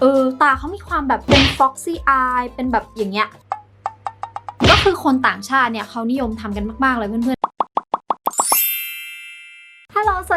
เออ ตาเขามีความแบบเป็น foxy eye เป็นแบบอย่างเงี้ย ก็คือคนต่างชาติเนี่ยเขานิยมทำกันมาก ๆ เลยเพื่อนๆ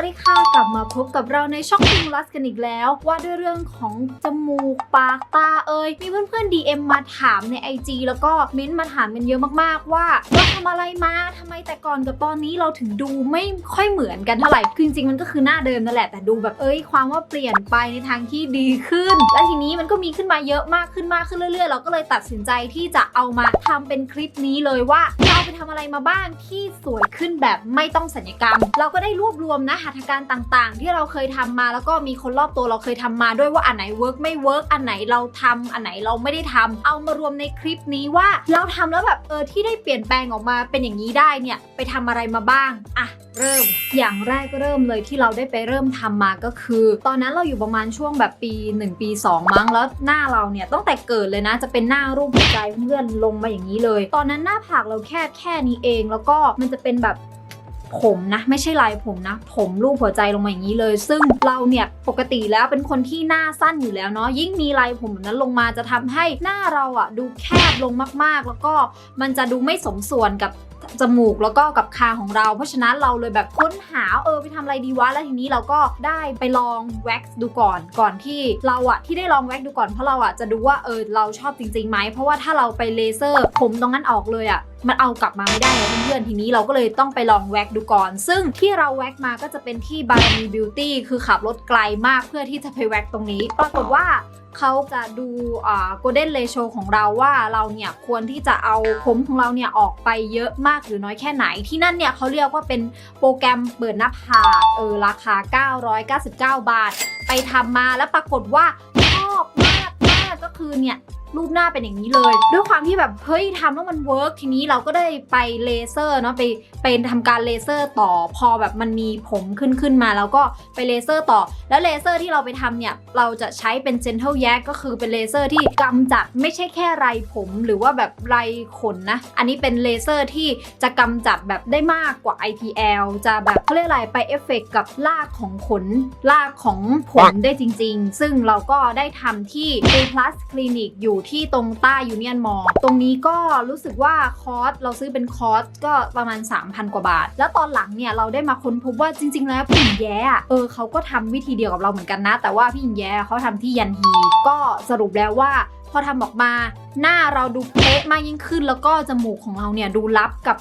วัสดีค่ะกลับมาพบกับเราในช่องพิงลัสกันอีกแล้ว ว่าด้วยเรื่องของจมูกปากตาเอ่ยมีเพื่อนๆ DM มาถามใน IG แล้วก็เม้นต์มาถามกันเยอะมากๆว่าเราทำอะไรมาทำไมแต่ก่อนกับตอนนี้เราถึงดูไม่ค่อยเหมือนกันเท่าไหร่คือจริงๆมันก็คือหน้าเดิมนั่นแหละแต่ดูแบบเอ้ยความว่าเปลี่ยนไปในทางที่ดีขึ้น และทีนี้มันก็มีขึ้นมาเยอะมากขึ้นมากขึ้นเรื่อยๆ เราก็เลยตัดสินใจที่จะเอามาทำเป็นคลิปนี้เลยว่าเราไปทำอะไรมาบ้างที่สวยขึ้นแบบไม่ต้องสัญญกรรม เราก็ได้รวบรวมนะหัตถการต่างๆ ที่เราเคยทำมาแล้วก็มีคนรอบตัวเราเคยทำมาด้วยว่าอันไหนเวิร์กไม่เวิร์กอันไหนเราทำอันไหนเราไม่ได้ทำเอามารวมในคลิปนี้ว่าเราทำแล้วแบบเออที่ได้เปลี่ยนแปลงออกมาเป็นอย่างนี้ได้เนี่ยไปทำอะไรมาบ้างอะเริ่ม อย่างแรกเริ่มเลยที่เราได้ไปเริ่มทำมาก็คือ ตอนนั้นเราอยู่ประมาณช่วงแบบปี 1 ปี 2 มั้งแล้วหน้าเราเนี่ยตั้งแต่เกิดเลยนะ จะเป็นหน้ารูปหัวใจเพื่อนลงมาอย่างนี้เลย ตอนนั้นหน้าผากเราแค่แค่นี้เอง แล้วก็มันจะเป็นแบบ ผมนะ ไม่ใช่ลายผมนะ ผมรูปหัวใจลงมาอย่างนี้เลย ซึ่งเราเนี่ยปกติแล้วเป็นคนที่หน้าสั้นอยู่แล้วเนาะยิ่งมีลายผมแบบนั้นลงมาจะทำให้หน้าเราอะดูแคบลงมากๆ แล้วก็มันจะดูไม่สมส่วนกับจมูกแล้วก็กับคางของเรา เพราะฉะนั้นเราเลยแบบค้นหาเออไปทำอะไรดีวะแล้วทีนี้เราก็ได้ไปลองแว็กซ์ดูก่อนก่อนที่เราอะที่ได้ลองแว็กซ์ดูก่อนเพราะเราอะจะดูว่าเออเราชอบจริงๆไหมเพราะว่าถ้าเราไปเลเซอร์ผมตรงนั้นออกเลยอะ มันเอากลับมาไม่ได้เลยเพื่อนๆทีนี้เราก็เลยต้องไปลองแว็กดูก่อน ซึ่งที่เราแว็กมาก็จะเป็นที่บารมีบิวตี้คือขับรถไกลมากเพื่อที่จะไปแว็กตรงนี้ ปรากฏว่าเขาจะดูอ่า golden ratio ของเราว่าเราเนี่ยควรที่จะเอาผมของเราเนี่ยออกไปเยอะมากหรือน้อยแค่ไหนที่นั่นเนี่ยเขาเรียกว่าเป็นโปรแกรมเปิดหน้าผากเออราคา 999 บาท ไปทำมาแล้วปรากฏว่าชอบมากมากก็คือเนี่ย รูปหน้าเป็นอย่างนี้เลย ด้วยความที่แบบเฮ้ยทำแล้วมันเวิร์กทีนี้เราก็ได้ไปเลเซอร์เนาะไปไปทำการเลเซอร์ต่อพอแบบมันมีผมขึ้นขึ้นมาแล้วก็ไปเลเซอร์ต่อ แล้วเลเซอร์ที่เราไปทำเนี่ยเราจะใช้เป็น gentle yak ก็คือเป็นเลเซอร์ที่กำจัดไม่ใช่แค่ไรผมหรือว่าแบบไรขนนะ อันนี้เป็นเลเซอร์ที่จะกำจัดแบบได้มากกว่า IPL จะแบบเขาเรียกอะไรไปเอฟเฟกกับรากของขนรากของผมได้จริง ๆ ซึ่งเราก็ได้ทำที่ A Clinic อยู่ที่ตรงใต้ยูเนียนมอตรงนี้ก็รู้สึกว่าคอร์สเราซื้อเป็นคอร์สก็ประมาณ 3,000 กว่าบาท แล้วตอนหลังเนี่ยเราได้มาค้นพบว่าจริง ๆ แล้วพี่หญิงแย้เออเขาก็ทำวิธีเดียวกับเราเหมือนกันนะ แต่ว่าพี่หญิงแย้เขาทำที่ยันฮีก็สรุปแล้วว่าพอทำออกมา หน้าเราดูเป๊ะมากยิ่งขึ้น แล้วก็จมูกของเราเนี่ยดูรับกับ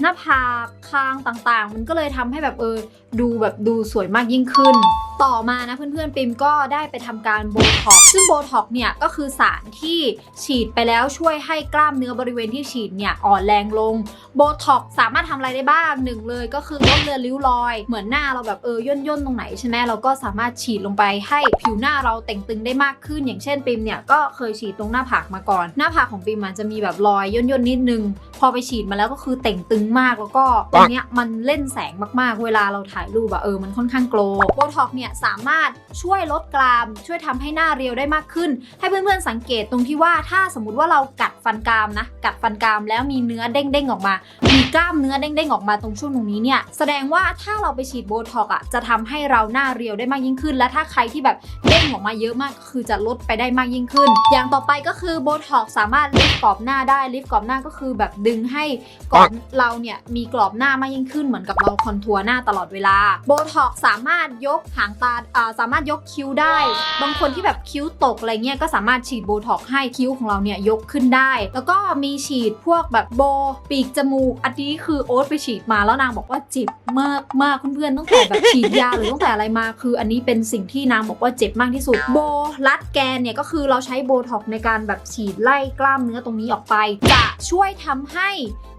หน้าผากคางต่างๆ มันก็เลยทำให้แบบเออดูแบบดูสวยมากยิ่งขึ้น ต่อมานะเพื่อนๆปิมก็ได้ไปทำการโบท็อกซ์ซึ่งโบท็อกซ์เนี่ยก็คือสารที่ฉีดไปแล้วช่วยให้กล้ามเนื้อบริเวณที่ฉีดเนี่ยอ่อนแรงลงโบท็อกสามารถทำอะไรได้บ้างหนึ่งเลยก็คือลดเลือนริ้วรอย เหมือนหน้าเราแบบเออย่นย่นๆตรงไหนใช่ไหมเราก็สามารถฉีดลงไปให้ผิวหน้าเราเต่งตึงได้มากขึ้น อย่างเช่นปิมเนี่ยก็เคยฉีดตรงหน้าผากมาก่อน หน้าผากของปิมมันจะมีแบบรอยย่นย่นนิดนึง พอไปฉีดมาแล้วก็คือเต่งตึงมากแล้วก็ตรงเนี้ยมันเล่นแสงมากๆ เวลาเราถ่ายรูปอะเออมันค่อนข้างโกลโบท็อกเนี่ยสามารถช่วยลดกราม ช่วยทำให้หน้าเรียวได้มากขึ้น ให้เพื่อนๆสังเกตตรงที่ว่าถ้าสมมติว่าเรากัดฟันกรามนะกัดฟันกรามแล้วมีเนื้อเด้งๆออกมา มีกล้ามเนื้อเด้งๆออกมาตรงช่วงตรงนี้เนี่ยแสดงว่าถ้าเราไปฉีดโบท็อกอะจะทำให้เราหน้าเรียวได้มากยิ่งขึ้น และถ้าใครที่แบบเด้งออกมาเยอะมากก็คือจะลดไปได้มากยิ่งขึ้น อย่างต่อไปก็คือโบท็อกสามารถลิฟต์กรอบหน้าได้ลิฟต์กรอบหน้าก็คือแบบดึงให้กรอบเราเนี่ยมีกรอบหน้ามากยิ่งขึ้นเหมือนกับเราคอนทัวร์หน้าตลอดเวลาโบท็อกสามารถยกหางตาอ่าสามารถยกคิ้วได้ บางคนที่แบบคิ้วตกอะไรเงี้ยก็สามารถฉีดโบท็อกให้คิ้วของเราเนี่ยยกขึ้นได้ แล้วก็มีฉีดพวกแบบโบปีกจมูกอันนี้คือโอ๊ตไปฉีดมาแล้วนางบอกว่าเจ็บมากมากเพื่อนๆตั้งแต่แบบฉีดยาหรือตั้งแต่อะไรมา คืออันนี้เป็นสิ่งที่นางบอกว่าเจ็บมากที่สุดโบรัดแกนเนี่ยก็คือเราใช้โบท็อกในการแบบฉีดไล่กล้ามเนื้อตรงนี้ออกไป จะช่วยทำให้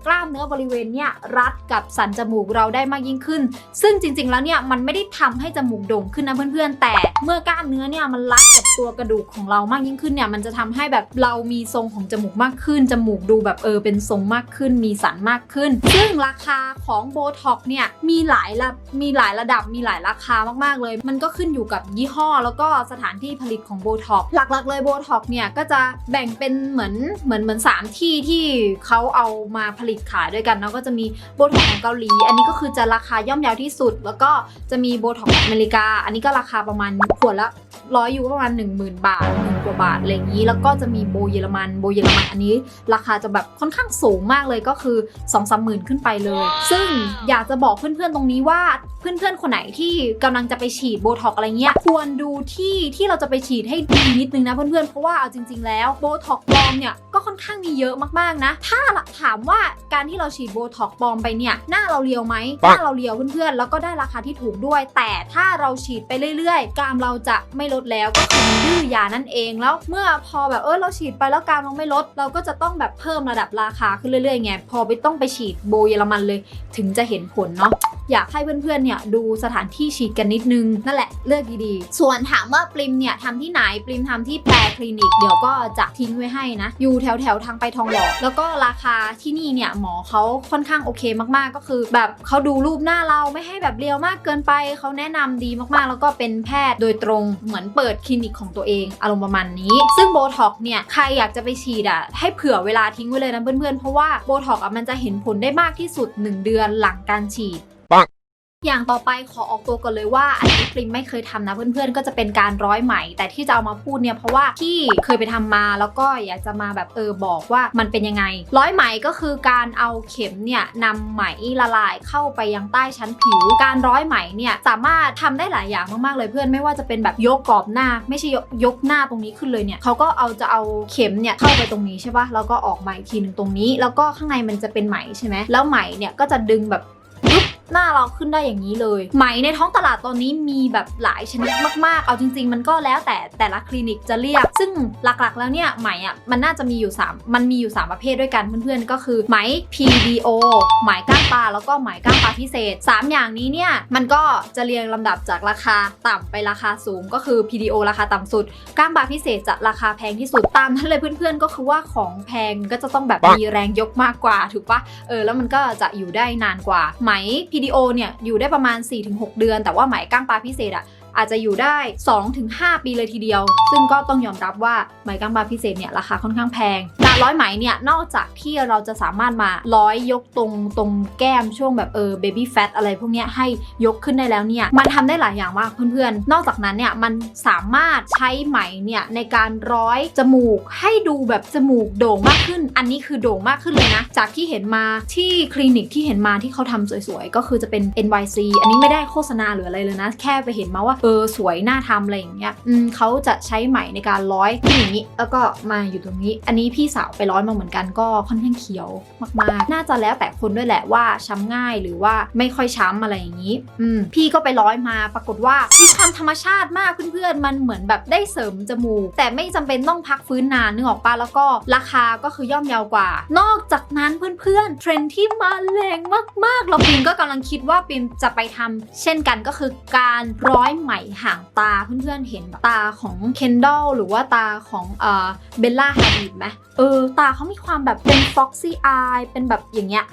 กล้ามเนื้อบริเวณเนี่ยรัดกับสันจมูกเราได้มากยิ่งขึ้น ซึ่งจริง ๆ แล้วเนี่ยมันไม่ได้ทำให้จมูกโด่งขึ้นนะเพื่อนๆ แต่เมื่อกล้ามเนื้อเนี่ยมันรัดกับตัวกระดูกของเรามากยิ่งขึ้นเนี่ยมันจะทำให้แบบเรามีทรงของจมูกมากขึ้น จมูกดูแบบเออเป็นทรงมากขึ้น มีสันมากขึ้น ซึ่งราคาของโบท็อกเนี่ยมีหลายระมีหลายระดับมีหลายราคามากๆเลย มันก็ขึ้นอยู่กับยี่ห้อ แล้วก็สถานที่ผลิตของโบท็อกหลักๆเลยโบท็อกเนี่ยก็จะแบ่งเป็นเหมือนเหมือนเหมือนสามที่ที่เขาเอามาผลิตขายด้วยกันเนาะก็จะมีโบท็อกของเกาหลี อันนี้ก็คือจะราคาย่อมเยาวที่สุด แล้วก็จะมีโบท็อกอเมริกาอันนี้ก็ราคาประมาณขวดละ ร้อยยูประมาณ 10,000 บาทหมื่นกว่าบาทอะไรอย่างนี้ แล้วก็จะมีโบเยอรมันโบเยอรมันอันนี้ ราคาจะแบบค่อนข้างสูงมากเลยก็คือ2องสามหมื่นขึ้นไปเลย ซึ่งอยากจะบอกเพื่อนๆตรงนี้ว่าเพื่อนๆคนไหนที่กำลังจะไปฉีดโบท็อกอะไรเงี้ยควรดูที่ที่เราจะไปฉีดให้ดีนิดนึงนะเพื่อนๆเพราะว่าเอาจริง ๆ แล้วโบท็อกปลอมเนี่ยก็ค่อนข้างมีเยอะมากๆนะ ถ้าถามว่าการที่เราฉีดโบท็อกปลอมไปเนี่ยหน้าเราเรียวไหมหน้าเราเรียวเพื่อนๆแล้วก็ได้ราคาที่ถูกด้วย แต่ถ้าเราฉีดไปเรื่อยๆกรามเราจะไม่ลดแล้วก็คือดื้อยานั่นเองแล้วเมื่อพอแบบเออเราฉีดไปแล้วกรามเราไม่ลด เราก็จะต้องแบบเพิ่มระดับราคาขึ้นเรื่อยๆไงพอไปต้องไปฉีดโบเยอรมันเลย ถึงจะเห็นผลเนาะ อยากให้เพื่อนๆเนี่ยดูสถานที่ฉีดกันนิดนึง นั่นแหละเลือกดีๆ ส่วนถามว่าปริมเนี่ยทำที่ไหนปริมทำที่แปรคลินิก เดี๋ยวก็จะทิ้งไว้ให้นะ อยู่แถวแถวๆทางไปทองหล่อแล้วก็ราคาที่นี่เนี่ยหมอเขาค่อนข้างโอเคมากๆ ก็คือ แบบเขาดูรูปหน้าเราไม่ให้แบบเรียวมากเกินไปเขาแนะนำดีมากๆ แล้วก็เป็นแพทย์โดยตรงเหมือนเปิดคลินิกของตัวเองอารมณ์ประมาณนี้ ซึ่งโบท็อกเนี่ยใครอยากจะไปฉีดอะให้เผื่อเวลาทิ้งไว้เลยนะเพื่อนๆเพราะว่าโบท็อกอะมันจะเห็นผลได้มากที่สุด 1 เดือนหลังการฉีด อย่างต่อไปขอออกตัวก่อนเลยว่าอันนี้ปริมไม่เคยทำนะเพื่อนๆ ก็จะเป็นการร้อยไหม แต่ที่จะเอามาพูดเนี่ยเพราะว่าที่เคยไปทำมาแล้วก็อยากจะมาแบบเออบอกว่ามันเป็นยังไง ร้อยไหมก็คือการเอาเข็มเนี่ยนำไหมละลายเข้าไปยังใต้ชั้นผิว การร้อยไหมเนี่ยสามารถทำได้หลายอย่างมากๆเลยเพื่อนไม่ว่าจะเป็นแบบยกกรอบหน้า ไม่ใช่ยกยกหน้าตรงนี้ขึ้นเลยเนี่ยเขาก็เอาจะเอาเข็มเนี่ยเข้าไปตรงนี้ใช่ปะแล้วก็ออกมาอีกทีหนึ่งตรงนี้ แล้วก็ข้างในมันจะเป็นไหมใช่ไหมแล้วไหมเนี่ยก็จะดึงแบบ หน้าเราขึ้นได้อย่างนี้เลย ไหมในท้องตลาดตอนนี้มีแบบหลายชนิดมากๆ เอาจริง ๆ มันก็แล้วแต่แต่ละคลินิกจะเรียก ซึ่งหลักๆ แล้วเนี่ยไหมอะมันน่าจะมีอยู่ 3 มันมีอยู่ 3 ประเภทด้วยกันเพื่อนๆ ก็คือไหม PDO ไหมก้างปลาแล้วก็ไหมก้างปลาพิเศษ 3 อย่างนี้เนี่ยมันก็จะเรียงลำดับจากราคาต่ำไปราคาสูง ก็คือ PDO ราคาต่ำสุดก้างปลาพิเศษจะราคาแพงที่สุดตามนั้นเลยเพื่อนๆ ก็คือว่าของแพงก็จะต้องแบบมีแรงยกมากกว่าถูกปะเออแล้วมันก็จะอยู่ได้นานกว่าไหม PDO เนี่ยอยู่ได้ประมาณ 4-6 เดือน แต่ว่าไหมก้างปลาพิเศษอะ อาจจะอยู่ได้ 2-5 ปีเลยทีเดียว ซึ่งก็ต้องยอมรับว่าไหมกางปลาพิเศษเนี่ยราคาค่อนข้างแพงการร้อยไหมเนี่ยนอกจากที่เราจะสามารถมาร้อยยกตรงตรงแก้มช่วงแบบเออเบบี้แฟตอะไรพวกเนี้ยให้ยกขึ้นได้แล้วเนี่ยมันทำได้หลายอย่างมากเพื่อนๆ นอกจากนั้นเนี่ยมันสามารถใช้ไหมเนี่ยในการร้อยจมูกให้ดูแบบจมูกโด่งมากขึ้น อันนี้คือโด่งมากขึ้นเลยนะ จากที่เห็นมาที่คลินิกที่เห็นมาที่เขาทำสวยๆ ก็คือจะเป็น NYC อันนี้ไม่ได้โฆษณาหรืออะไรเลยนะ แค่ไปเห็นมาว่าเออสวยน่าทำอะไรอย่างเงี้ยอืมเขาจะใช้ไหมในการร้อยที่อย่างนี้ แล้วก็มาอยู่ตรงนี้ อันนี้พี่สาวไปร้อยมาเหมือนกันก็ค่อนข้างเขียวมากๆ น่าจะแล้วแต่คนด้วยแหละว่าช้ำง่ายหรือว่าไม่ค่อยช้ำอะไรอย่างนี้อืมพี่ก็ไปร้อยมาปรากฏว่ามีความธรรมชาติมากเพื่อนๆมันเหมือนแบบได้เสริมจมูก แต่ไม่จำเป็นต้องพักฟื้นนานนึกออกปะแล้วก็ราคาก็คือย่อมเยาวกว่า นอกจากนั้นเพื่อนๆเทรนด์ที่มาแรงมากๆเราปิมก็กำลังคิดว่าปิมจะไปทำเช่นกันก็คือการร้อยไหมห่างตาเพื่อนๆเห็นตาของเคนด l หรือว่าตาของเออเบลล่าฮาดิดไหมเออ ตาเขามีความแบบเป็นฟ็อกซี่อายเป็นแบบอย่างเงี้ย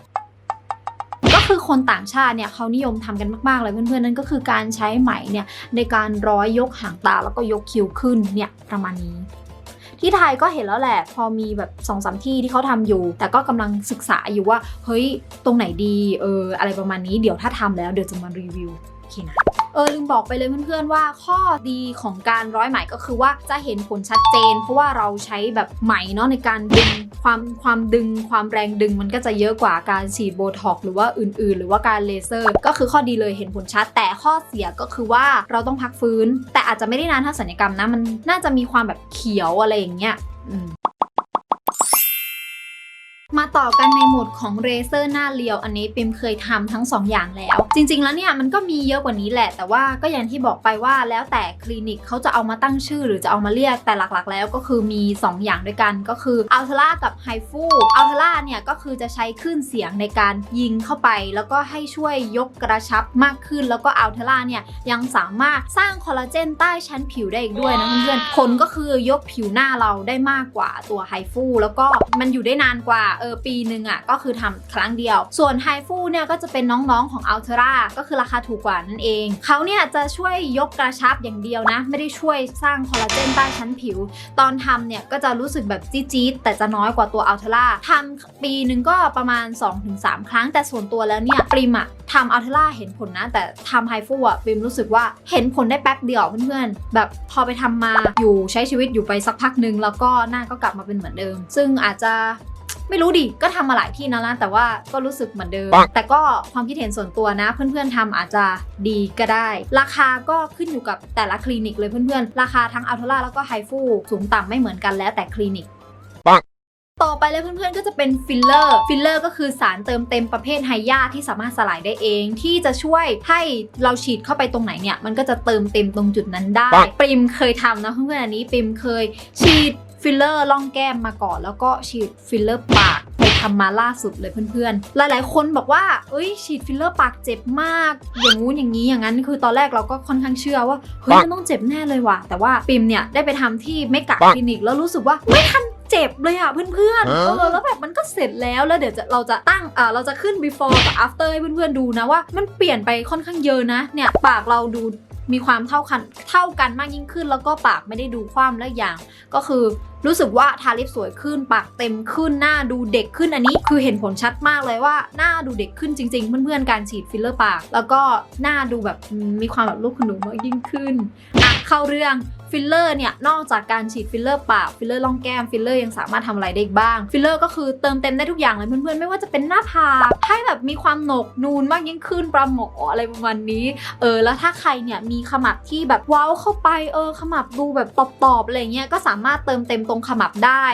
ก็คือคนต่างชาติเนี่ยเขานิยมทำกันมากๆเลยเพื่อนๆนั่นก็คือการใช้ไหมเนี่ยในการร้อยยกหางตาแล้วก็ยกคิ้วขึ้นเนี่ยประมาณนี้ ที่ไทยก็เห็นแล้วแหละพอมีแบบสองสามที่ที่เขาทำอยู่ แต่ก็กำลังศึกษาอยู่ว่าเฮ้ยตรงไหนดีเอออะไรประมาณนี้เดี๋ยวถ้าทำแล้วเดี๋ยวจะมารีวิวโอเคนะ เออลืมบอกไปเลยเพื่อนๆว่าข้อดีของการร้อยไหมก็คือว่าจะเห็นผลชัดเจน เพราะว่าเราใช้แบบไหมเนาะในการดึงความความดึงความแรงดึงมันก็จะเยอะกว่าการฉีดโบท็อกหรือว่าอื่นๆ หรือว่าการเลเซอร์ ก็คือข้อดีเลยเห็นผลชัด แต่ข้อเสียก็คือว่าเราต้องพักฟื้น แต่อาจจะไม่ได้นานเท่าศัลยกรรมนะมันน่าจะมีความแบบเขียวอะไรอย่างเงี้ยอื มาต่อกันในโหมดของเรเซอร์หน้าเรียว อันนี้ปิมเคยทำทั้ง 2 อย่างแล้ว จริง ๆ แล้วเนี่ยมันก็มีเยอะกว่านี้แหละ แต่ว่าก็อย่างที่บอกไปว่าแล้วแต่คลินิกเขาจะเอามาตั้งชื่อหรือจะเอามาเรียกแต่หลักๆ แล้วก็คือมี 2 อย่างด้วยกันก็คืออัลเทล่ากับไฮฟูอัลเทล่าเนี่ยก็คือจะใช้คลื่นเสียงในการยิงเข้าไป แล้วก็ให้ช่วยยกกระชับมากขึ้น แล้วก็อัลเทล่าเนี่ยยังสามารถสร้างคอลลาเจนใต้ชั้นผิวได้อีกด้วยนะเพื่อนๆผลก็คือยกผิวหน้าเราได้มากกว่าตัวไฮฟูแล้วก็มันอยู่ได้นานกว่าอออปีหนึ่งอะก็คือทำครั้งเดียว ส่วนไฮฟูเนี่ยก็จะเป็นน้องๆของอัลเทราก็คือราคาถูกกว่านั่นเองเขาเนี่ยจะช่วยยกกระชับอย่างเดียวนะ ไม่ได้ช่วยสร้างคอลลาเจนใต้ชั้นผิว ตอนทำเนี่ยก็จะรู้สึกแบบจี๊ดแต่จะน้อยกว่าตัวอัลเทราทำปีหนึ่งก็ประมาณ 2-3 ครั้ง แต่ส่วนตัวแล้วเนี่ยปริมอะทำอัลเทราเห็นผลนะ แต่ทำไฮฟูอะปริมรู้สึกว่าเห็นผลได้แป๊บเดียวเพื่อนๆแบบพอไปทำมาอยู่ใช้ชีวิตอยู่ไปสักพักหนึ่งแล้วก็หน้าก็กลับมาเป็นเหมือนเดิม ซึ่งอาจจะ ไม่รู้ดิก็ทำมาหลายที่นะนะแต่ว่าก็รู้สึกเหมือนเดิมปังแต่ก็ความคิดเห็นส่วนตัวนะ เพื่อนๆทำอาจจะดีก็ได้ ราคาก็ขึ้นอยู่กับแต่ละคลินิกเลยเพื่อนๆ ราคาทั้งอัลโทล่าแล้วก็ไฮฟูสูงต่ำไม่เหมือนกันแล้วแต่คลินิกปังต่อไปเลยเพื่อนๆ ก็จะเป็นฟิลเลอร์ ฟิลเลอร์ก็คือสารเติมเต็มประเภทไฮยาที่สามารถสลายได้เอง ที่จะช่วยให้เราฉีดเข้าไปตรงไหนเนี่ย มันก็จะเติมเต็มตรงจุดนั้นได้ปังปริมเคยทำนะเพื่อนๆ อันนี้ปริมเคยฉีด ฟิลเลอร์ล่องแก้มมาก่อน แล้วก็ฉีดฟิลเลอร์ปากไปทำมาล่าสุดเลยเพื่อนๆ หลายๆ คนบอกว่า เอ้ยฉีดฟิลเลอร์ปากเจ็บมาก อย่างงู้นอย่างนี้อย่างนั้น คือตอนแรกเราก็ค่อนข้างเชื่อว่า เฮ้ยปังมันต้องเจ็บแน่เลยว่ะ แต่ว่าปิมเนี่ยได้ไปทำที่เมกะปังคลินิกแล้วรู้สึกว่าไม่ทันเจ็บเลยอะเพื่อนๆฮะเออแล้วแบบมันก็เสร็จแล้วแล้วเดี๋ยวจะเราจะตั้งเออเราจะขึ้น before กับ after ให้เพื่อนๆดูนะว่า มันเปลี่ยนไปค่อนข้างเยอะนะ เนี่ยปากเราดู มีความเท่ากันเท่ากันมากยิ่งขึ้น แล้วก็ปากไม่ได้ดูคว่ำและอย่าง ก็คือรู้สึกว่าทาลิปสวยขึ้น ปากเต็มขึ้นหน้าดูเด็กขึ้นอันนี้คือเห็นผลชัดมากเลยว่าหน้าดูเด็กขึ้นจริง ๆ เพื่อนๆการฉีดฟิลเลอร์ปาก แล้วก็หน้าดูแบบมีความแบบลูกขนุนมากยิ่งขึ้น เข้าเรื่องฟิลเลอร์เนี่ยนอกจากการฉีดฟิลเลอร์ปากฟิลเลอร์ล่องแก้มฟิลเลอร์ยังสามารถทำอะไรได้อีกบ้างฟิลเลอร์ก็คือเติมเต็มได้ทุกอย่างเลยเพื่อนๆไม่ว่าจะเป็นหน้าผากให้แบบมีความหนกนูนมากยิ่งขึ้นปลาหมออะไรประมาณนี้เออแล้วถ้าใครเนี่ยมีขมับที่แบบเว้าเข้าไปเออขมับดูแบบตอบๆอะไรเงี้ยก็สามารถเติมเต็มตรงขมับได้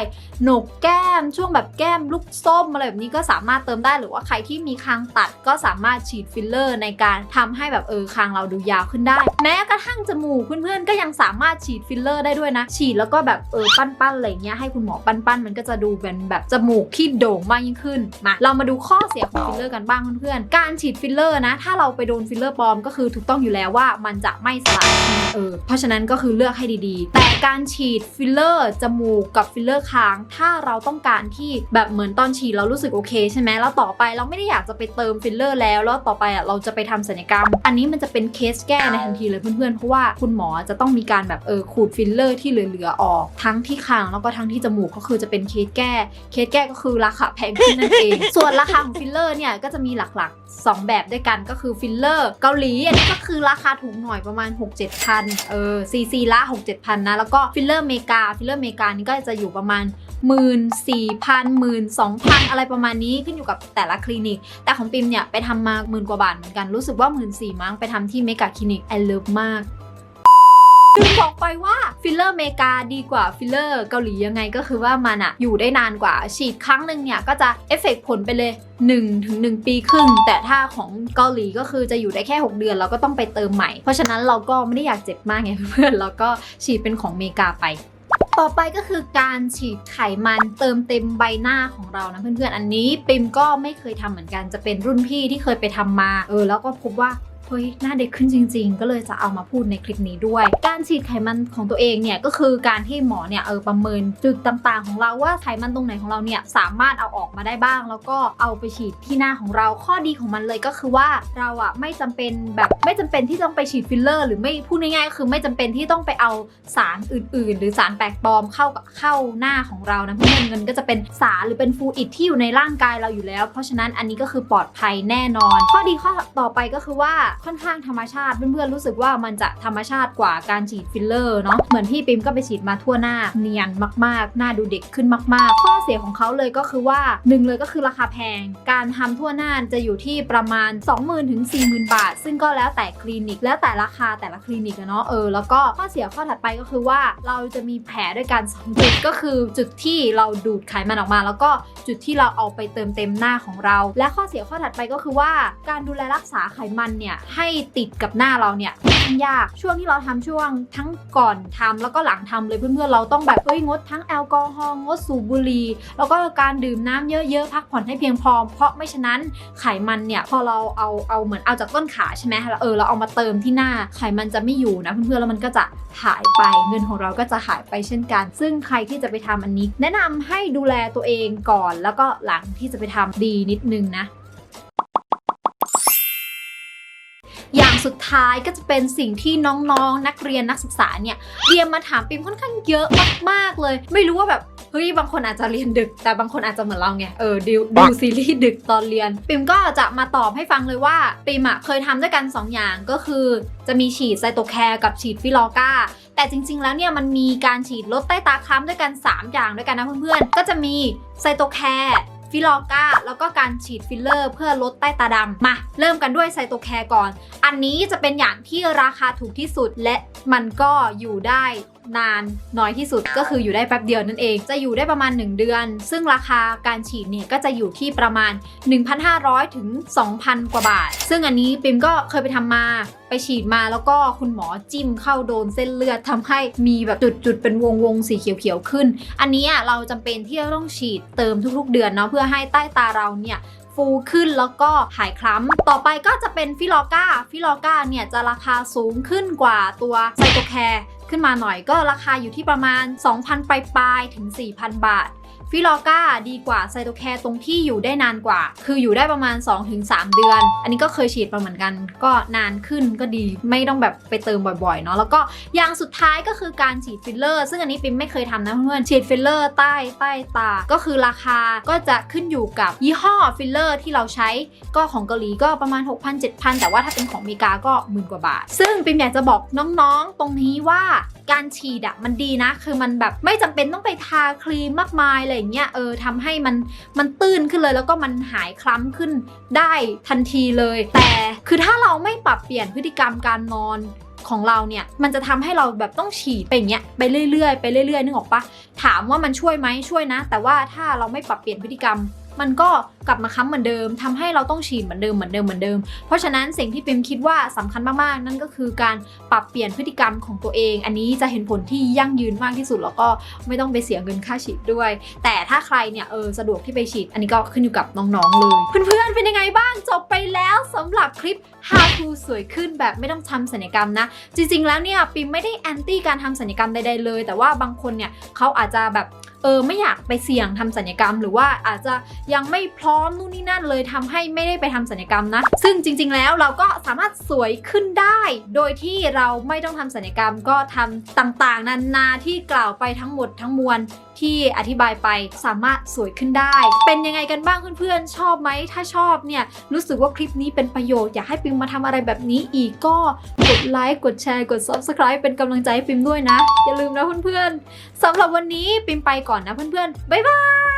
หนกแก้มช่วงแบบแก้มลูกส้มอะไรแบบนี้ก็สามารถเติมได้หรือว่าใครที่มีคางตัดก็สามารถฉีดฟิลเลอร์ในการทำให้แบบเออคางเราดูยาวขึ้นได้ แม้กระทั่งจมูกเพื่อนๆก็ยังสามารถฉีดฟิลเลอร์ได้ด้วยนะ ฉีดแล้วก็แบบเออปั้นๆอะไรเงี้ยให้คุณหมอปั้นๆมันก็จะดูเป็นแบบจมูกที่โด่งมากยิ่งขึ้นมาเรามาดูข้อเสียของฟิลเลอร์กันบ้างเพื่อนๆการฉีดฟิลเลอร์นะ ถ้าเราไปโดนฟิลเลอร์ปลอมก็คือถูกต้องอยู่แล้วว่ามันจะไม่สลายเออเพราะฉะนั้นก็คือเลือกให้ดีๆ แต่การฉีดฟิลเลอร์จมูกกับฟิลเลอร์คาง ถ้าเราต้องการที่แบบเหมือนตอนฉีดเรารู้สึกโอเคใช่ไหมแล้วต่อไปเราไม่ได้อยากจะไปเติมฟิลเลอร์แล้วแล้วต่อไปอะเราจะไปทำศัลยกรรม อันนี้มันจะเป็นเคสแก้ในทันทีเลยเพื่อนๆเพราะว่าคุณหมอจะต้องมีการแบบเออขูดฟิลเลอร์ที่เหลือๆออก ทั้งที่คางแล้วก็ทั้งที่จมูกก็คือจะเป็นเคสแก้ เคสแก้ก็คือราคาแพงขึ้นนั่นเอง ส่วนราคาของฟิลเลอร์เนี่ยก็จะมีหลักๆ 2 แบบด้วยกันก็คือฟิลเลอร์เกาหลีอันนี้ก็คือราคาถูกหน่อยประมาณ 6-7พันเออซีซีละ 6-7พันนะแล้วก็ฟิลเลอร์เมกาฟิลเลอร์เมกานี่ก็จะอยู่ประมาณหมื่นสี่พันหมื่นสองพันอะไรประมาณนี้ขึ้นอยู่กับแต่ละคลินิก แต่ของปิมเนี่ย ไปทำมาหมื่นกว่าบาทเหมือนกันรู้สึกว่าหมื่นสี่มั้งไปทำที่เมกาคลินิกแอนเลิฟมาก ลืมบอกไปว่าฟิลเลอร์เมกาดีกว่าฟิลเลอร์เกาหลียังไงก็คือว่ามันอะอยู่ได้นานกว่าฉีดครั้งหนึ่งเนี่ยก็จะเอฟเฟกต์ผลไปเลย1ถึง1ปีครึ่ง แต่ถ้าของเกาหลีก็คือจะอยู่ได้แค่ 6 เดือนแล้วก็ต้องไปเติมใหม่ เพราะฉะนั้นเราก็ไม่ได้อยากเจ็บมากไงเพื่อนเราก็ฉีดเป็นของเมกาไปต่อไปก็คือการฉีดไขมันเติมเต็มใบหน้าของเรานะเพื่อนๆ อันนี้ปิมก็ไม่เคยทำเหมือนกันจะเป็นรุ่นพี่ที่เคยไปทำมา เออแล้วก็พบว่า เฮ้ยหน้าเด็กขึ้นจริง ๆ ก็เลยจะเอามาพูดในคลิปนี้ด้วย การฉีดไขมันของตัวเองเนี่ยก็คือการที่หมอเนี่ยเออประเมินจุดต่างๆ ของเราว่าไขมันตรงไหนของเราเนี่ยสามารถเอาออกมาได้บ้าง แล้วก็เอาไปฉีดที่หน้าของเราข้อดีของมันเลยก็คือว่าเราอะไม่จำเป็นแบบไม่จำเป็นที่ต้องไปฉีดฟิลเลอร์ หรือไม่พูดง่ายๆก็คือไม่จำเป็นที่ต้องไปเอาสารอื่น ๆ หรือสารแปลกปลอมเข้ากับเข้าหน้าของเรานะเพื่อนเงินก็จะเป็นสารหรือเป็นฟูอิดที่อยู่ในร่างกายเราอยู่แล้ว เพราะฉะนั้นอันนี้ก็คือปลอดภัยแน่นอน ข้อดีข้อต่อไปก็คือว่าค่อนข้างธรรมชาติเพื่อนๆรู้สึกว่ามันจะธรรมชาติกว่าการฉีดฟิลเลอร์เนาะเหมือนพี่ปิมก็ไปฉีดมาทั่วหน้าเนียนมากๆ หน้าดูเด็กขึ้นมากๆ ข้อเสียของเขาเลยก็คือว่าหนึ่งเลยก็คือราคาแพง การทำทั่วหน้าจะอยู่ที่ประมาณ 20,000ถึง40,000 บาท ซึ่งก็แล้วแต่คลินิก แล้วแต่ราคาแต่ละคลินิกเนาะเออแล้วก็ข้อเสียข้อถัดไปก็คือว่าเราจะมีแผลด้วยกันสองจุดก็คือจุดที่เราดูดไขมันออกมา แล้วก็จุดที่เราเอาไปเติมเต็มหน้าของเรา และข้อเสียข้อถัดไปก็คือว่าการดูแลรักษาไขมันเนี่ยให้ติดกับหน้าเราเนี่ยค่อนยากช่วงที่เราทำช่วงทั้งก่อนทำแล้วก็หลังทำเลยเพื่อนๆเราต้องแบบเฮ้ยงดทั้งแอลกอฮอล์งดสูบบุหรี่แล้วก็การดื่มน้ำเยอะๆพักผ่อนให้เพียงพอ เพราะไม่ฉะนั้นไขมันเนี่ยพอเราเอาเอาเหมือนเอาจากต้นขาใช่ไหมแล้วเออเราเอามาเติมที่หน้าไขมันจะไม่อยู่นะเพื่อนๆแล้วมันก็จะหายไปเงินของเราก็จะหายไปเช่นกัน ซึ่งใครที่จะไปทำอันนี้ แนะนำให้ดูแลตัวเองก่อนแล้วก็หลังที่จะไปทำดีนิดนึงนะ สุดท้ายก็จะเป็นสิ่งที่น้องๆนักเรียนนักศึกษาเนี่ยเรียนมาถามปิมค่อนข้างเยอะมากๆเลย ไม่รู้ว่าแบบเฮ้ยบางคนอาจจะเรียนดึก แต่บางคนอาจจะเหมือนเราไงเออดูดูซีรีส์ดึกตอนเรียน ปิมก็จะมาตอบให้ฟังเลยว่าปิมอะเคยทำด้วยกัน 2 อย่างก็คือ จะมีฉีดไซโตแคร์กับฉีดฟิลอก้าแต่จริง ๆ แล้วเนี่ยมันมีการฉีดลดใต้ตาคล้ำด้วยกัน 3 อย่างด้วยกันนะเพื่อนๆก็จะมีไซโตแคร์ ฟิลอก้าแล้วก็การฉีดฟิลเลอร์ เพื่อลดใต้ตาดำมาเริ่มกันด้วยไซโตแคร์ก่อน อันนี้จะเป็นอย่างที่ราคาถูกที่สุดและมันก็อยู่ได้นานน้อยที่สุดก็คืออยู่ได้แป๊บเดียวนั่นเอง จะอยู่ได้ประมาณ 1 เดือน ซึ่งราคาการฉีดเนี่ยก็จะอยู่ที่ประมาณ 1,500 ถึง 2,000 กว่าบาท ซึ่งอันนี้ปิมก็เคยไปทำมาไปฉีดมาแล้วก็คุณหมอจิ้มเข้าโดนเส้นเลือดทำให้มีแบบจุดๆเป็นวงวงๆสีเขียวๆขึ้น อันนี้อะเราจำเป็นที่จะต้องฉีดเติมทุกๆ เดือนเนาะเพื่อให้ใต้ตาเราเนี่ยฟูขึ้นแล้วก็หายคล้ำ ต่อไปก็จะเป็นฟิลอก้า ฟิลอก้าเนี่ยจะราคาสูงขึ้นกว่าตัวไซโตแคร์ ขึ้นมาหน่อยก็ราคาอยู่ที่ประมาณ 2,000ปลายๆถึง 4,000 บาท ฟิลอก้าดีกว่าไซโตแคร์ตรงที่อยู่ได้นานกว่า คืออยู่ได้ประมาณ 2-3 เดือน อันนี้ก็เคยฉีดมาเหมือนกัน ก็นานขึ้นก็ดีไม่ต้องแบบไปเติมบ่อยๆเนาะแล้วก็อย่างสุดท้ายก็คือการฉีดฟิลเลอร์ ซึ่งอันนี้ปิ๊มไม่เคยทำนะเพื่อนฉีดฟิลเลอร์ใต้ใต้ตา ก็คือราคาก็จะขึ้นอยู่กับยี่ห้อฟิลเลอร์ที่เราใช้ก็ของเกาหลีก็ประมาณ 6,000-7,000 แต่ว่าถ้าเป็นของอเมริกาก็หมื่นกว่าบาท ซึ่งปิ๊มอยากจะบอกน้องๆตรงนี้ว่า การฉีดอะมันดีนะ คือมันแบบไม่จำเป็นต้องไปทาครีมมากมายอะไรอย่างเงี้ยเออทำให้มันมันตื้นขึ้นเลย แล้วก็มันหายคล้ำขึ้นได้ทันทีเลย แต่คือถ้าเราไม่ปรับเปลี่ยนพฤติกรรมการนอนของเราเนี่ยมันจะทำให้เราแบบต้องฉีดไปอย่างเงี้ยไปเรื่อยๆไปเรื่อยๆนึกออกปะถามว่ามันช่วยไหมช่วยนะ แต่ว่าถ้าเราไม่ปรับเปลี่ยนพฤติกรรม มันก็กลับมาค้ำเหมือนเดิมทำให้เราต้องฉีดเหมือนเดิมเหมือนเดิมเหมือนเดิม เพราะฉะนั้นสิ่งที่ปิมคิดว่าสำคัญมากๆ นั่นก็คือการปรับเปลี่ยนพฤติกรรมของตัวเอง อันนี้จะเห็นผลที่ยั่งยืนมากที่สุดแล้วก็ไม่ต้องไปเสียเงินค่าฉีดด้วย แต่ถ้าใครเนี่ยเออสะดวกที่ไปฉีด อันนี้ก็ขึ้นอยู่กับน้องๆเลย เพื่อนๆเป็นยังไงบ้างจบไปแล้วสำหรับคลิป How to สวยขึ้นแบบไม่ต้องทำศัลยกรรมนะ จริงๆแล้วเนี่ยปิมไม่ได้แอนตี้การทำศัลยกรรมใดๆเลย แต่ว่าบางคนเนี่ยเขาอาจจะแบบเออไม่อยากไปเสี่ยงทำศัลยกรรม หรือว่าอาจจะยังไม่พร้อ้อมนู่นนี่นั่นเลยทำให้ไม่ได้ไปทำศัลยกรรมนะ ซึ่งจริง ๆ แล้วเราก็สามารถสวยขึ้นได้ โดยที่เราไม่ต้องทำศัลยกรรมก็ทำต่างๆ นานาที่กล่าวไปทั้งหมดทั้งมวลที่อธิบายไปสามารถสวยขึ้นได้ เป็นยังไงกันบ้างเพื่อนๆ ชอบไหม ถ้าชอบเนี่ย รู้สึกว่าคลิปนี้เป็นประโยชน์ อยากให้ปิมมาทำอะไรแบบนี้อีกก็กดไลค์กดแชร์กด subscribe เป็นกำลังใจให้ปิมด้วยนะ อย่าลืมนะเพื่อนๆสำหรับวันนี้ปิมไปก่อนนะเพื่อนๆบ๊ายบาย